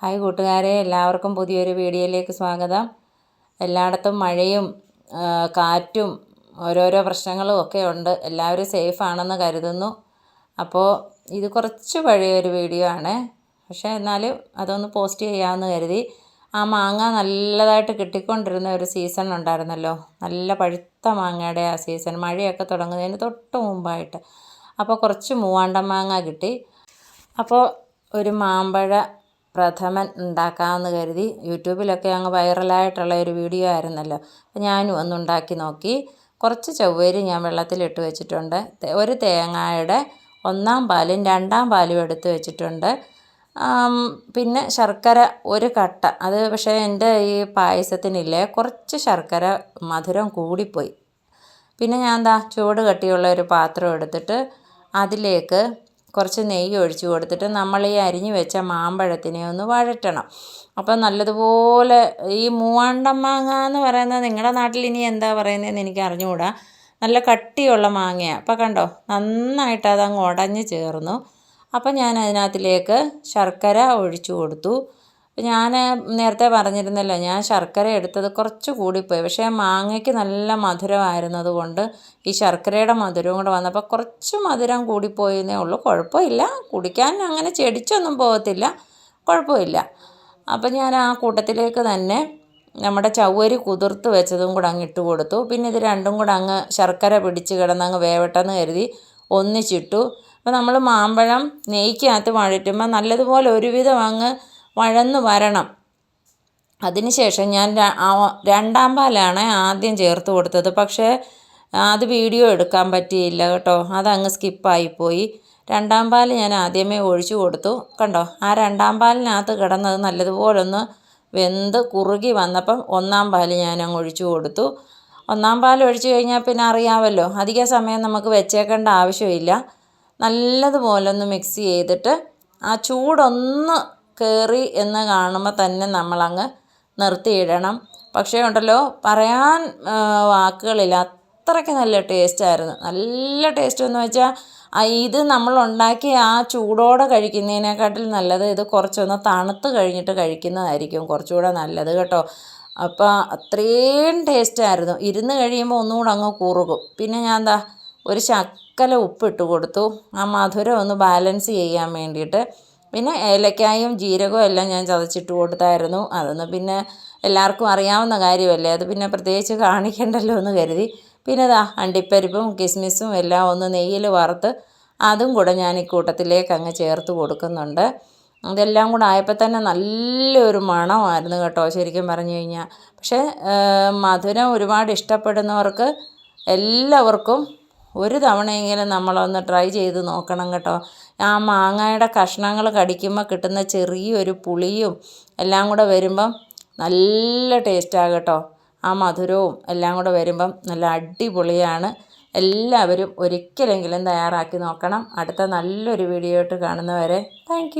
Hi കൂട്ടുകാരെ എല്ലാവർക്കും പുതിയൊരു വീഡിയോയിലേക്ക് സ്വാഗതം. എല്ലായിടത്തും മഴയും കാറ്റും ഓരോരോ പ്രശ്നങ്ങളും ഒക്കെ ഉണ്ട്. എല്ലാവരും സേഫ് ആണെന്ന് കരുതുന്നു. അപ്പോൾ ഇത് കുറച്ച് പഴയൊരു വീഡിയോ ആണ്. പക്ഷേ എന്നാലും അതൊന്ന് പോസ്റ്റ് ചെയ്യാമെന്ന് കരുതി. ആ മാങ്ങ നല്ലതായിട്ട് കിട്ടിക്കൊണ്ടിരുന്ന ഒരു സീസൺ ഉണ്ടായിരുന്നല്ലോ. നല്ല പഴുത്ത മാങ്ങയുടെ ആ സീസൺ മഴയൊക്കെ തുടങ്ങുന്നതിന് തൊട്ട് മുമ്പായിട്ട്. അപ്പോൾ കുറച്ച് മൂവാണ്ട മാങ്ങ കിട്ടി. അപ്പോൾ ഒരു മാമ്പഴ പ്രഥമൻ ഉണ്ടാക്കാമെന്ന് കരുതി യൂട്യൂബിലൊക്കെ അങ്ങ് വൈറലായിട്ടുള്ള ഒരു വീഡിയോ ആയിരുന്നല്ലോ. അപ്പോൾ ഞാനും ഒന്ന് ഉണ്ടാക്കി നോക്കി. കുറച്ച് ചൊവ്വേരി ഞാൻ വെള്ളത്തിലിട്ട് വെച്ചിട്ടുണ്ട്. ഒരു തേങ്ങയുടെ ഒന്നാം പാലും രണ്ടാം പാലും എടുത്ത് വെച്ചിട്ടുണ്ട്. പിന്നെ ശർക്കര ഒരു കട്ട. അത് പക്ഷേ എന്റെ ഈ പായസത്തിനില്ലേ കുറച്ച് ശർക്കര മധുരം കൂടിപ്പോയി. പിന്നെ ഞാൻ എന്താ ചൂട് കട്ടിയുള്ള ഒരു പാത്രം എടുത്തിട്ട് അതിലേക്ക് കുറച്ച് നെയ്യ് ഒഴിച്ചു കൊടുത്തിട്ട് നമ്മൾ ഈ അരിഞ്ഞു വെച്ച മാമ്പഴത്തിനെ ഒന്ന് വഴറ്റണം. അപ്പോൾ നല്ലതുപോലെ ഈ മൂവാണ്ടൻ മാങ്ങ എന്ന് പറയുന്നത് നിങ്ങളുടെ നാട്ടിൽ ഇനി എന്താ പറയുന്നതെന്ന് എനിക്ക് അറിഞ്ഞുകൂടാ. നല്ല കട്ടിയുള്ള മാങ്ങയാണ് അപ്പോൾ കണ്ടോ നന്നായിട്ട് അതങ്ങ് ഉടഞ്ഞ് ചേർന്നു. അപ്പോൾ ഞാൻ അതിനകത്തിലേക്ക് ശർക്കര ഒഴിച്ചു കൊടുത്തു. ഞാൻ നേരത്തെ പറഞ്ഞിരുന്നല്ലോ ഞാൻ ശർക്കര എടുത്തത് കുറച്ച് കൂടിപ്പോയി. പക്ഷേ മാങ്ങയ്ക്ക് നല്ല മധുരമായിരുന്നത് കൊണ്ട് ഈ ശർക്കരയുടെ മധുരവും കൂടെ വന്നപ്പോൾ കുറച്ച് മധുരം കൂടിപ്പോയെന്നേ ഉള്ളൂ. കുഴപ്പമില്ല. കുടിക്കാൻ അങ്ങനെ ചെടിച്ചൊന്നും പോകത്തില്ല. കുഴപ്പമില്ല. അപ്പം ഞാൻ ആ കൂട്ടത്തിലേക്ക് തന്നെ നമ്മുടെ ചവ്വരി കുതിർത്ത് വെച്ചതും കൂടെ അങ്ങ് ഇട്ട് കൊടുത്തു. പിന്നെ ഇത് രണ്ടും കൂടെ അങ്ങ് ശർക്കര പിടിച്ച് കിടന്ന് അങ്ങ് വേവട്ടെന്ന് കരുതി ഒന്നിച്ചിട്ടു. അപ്പോൾ നമ്മൾ മാമ്പഴം നെയ്ക്കകത്ത് വഴറ്റുമ്പോൾ നല്ലതുപോലെ ഒരുവിധം അങ്ങ് വഴന്ന് വരണം. അതിനുശേഷം ഞാൻ രണ്ടാം പാലാണ് ആദ്യം ചേർത്ത് കൊടുത്തത്. പക്ഷേ അത് വീഡിയോ എടുക്കാൻ പറ്റിയില്ല കേട്ടോ. അതങ്ങ് സ്കിപ്പായിപ്പോയി. രണ്ടാം പാൽ ഞാൻ ആദ്യമേ ഒഴിച്ചു കൊടുത്തു. കണ്ടോ? ആ രണ്ടാം പാലിനകത്ത് കിടന്നത് നല്ലതുപോലെ ഒന്ന് വെന്ത് കുറുകി വന്നപ്പം ഒന്നാം പാൽ ഞാൻ അങ്ങ് ഒഴിച്ചു കൊടുത്തു. ഒന്നാം പാൽ ഒഴിച്ചു കഴിഞ്ഞാൽ പിന്നെ അറിയാമല്ലോ അധിക സമയം നമുക്ക് വെച്ചേക്കേണ്ട ആവശ്യമില്ല. നല്ലതുപോലെ ഒന്ന് മിക്സ് ചെയ്തിട്ട് ആ ചൂടൊന്ന് കയറി എന്ന് കാണുമ്പോൾ തന്നെ നമ്മളങ്ങ് നിർത്തിയിടണം പക്ഷേ ഉണ്ടല്ലോ പറയാൻ വാക്കുകളില്ല. അത്രയ്ക്ക് നല്ല ടേസ്റ്റായിരുന്നു നല്ല ടേസ്റ്റ് എന്ന് വെച്ചാൽ ഇത് നമ്മൾ ഉണ്ടാക്കി ആ ചൂടോടെ കഴിക്കുന്നതിനെക്കാട്ടിൽ നല്ലത് ഇത് കുറച്ചൊന്ന് തണുത്ത് കഴിഞ്ഞിട്ട് കഴിക്കുന്നതായിരിക്കും കുറച്ചുകൂടെ നല്ലത് കേട്ടോ. അപ്പോൾ അത്രയും ടേസ്റ്റായിരുന്നു ഇരുന്ന് കഴിയുമ്പോൾ ഒന്നുകൂടെ അങ്ങ് കുറുകും. പിന്നെ ഞാൻ എന്താ ഒരു ശക്കല ഉപ്പിട്ട് കൊടുത്തു. ആ മധുരം ഒന്ന് ബാലൻസ് ചെയ്യാൻ വേണ്ടിയിട്ട്. പിന്നെ ഏലക്കായും ജീരകവും എല്ലാം ഞാൻ ചതച്ചിട്ട് കൊടുത്തായിരുന്നു. അതൊന്ന് പിന്നെ എല്ലാവർക്കും അറിയാവുന്ന കാര്യമല്ലേ? അത് പിന്നെ പ്രത്യേകിച്ച് കാണിക്കണ്ടല്ലോ എന്ന് കരുതി. പിന്നെ ഇതാ അണ്ടിപ്പരിപ്പും കിസ്മിസും എല്ലാം ഒന്ന് നെയ്യിൽ വറുത്ത് അതും കൂടെ ഞാൻ ഈ കൂട്ടത്തിലേക്ക് അങ്ങ് ചേർത്ത് കൊടുക്കുന്നുണ്ട്. അതെല്ലാം കൂടെ ആയപ്പോൾ തന്നെ നല്ലൊരു മണമായിരുന്നു കേട്ടോ ശരിക്കും പറഞ്ഞു കഴിഞ്ഞാൽ. പക്ഷേ മധുരം ഒരുപാട് ഇഷ്ടപ്പെടുന്നവർക്ക് എല്ലാവർക്കും ഒരു തവണയെങ്കിലും നമ്മളൊന്ന് ട്രൈ ചെയ്ത് നോക്കണം കേട്ടോ. ആ മാങ്ങയുടെ കഷ്ണങ്ങൾ കടിക്കുമ്പോൾ കിട്ടുന്ന ചെറിയൊരു പുളിയും എല്ലാം കൂടെ വരുമ്പം നല്ല ടേസ്റ്റാണ് കേട്ടോ. ആ മധുരവും എല്ലാം കൂടെ വരുമ്പം നല്ല അടിപൊളിയാണ്. എല്ലാവരും ഒരിക്കലെങ്കിലും തയ്യാറാക്കി നോക്കണം. അടുത്ത നല്ലൊരു വീഡിയോ ആയിട്ട് കാണുന്നവരെ താങ്ക്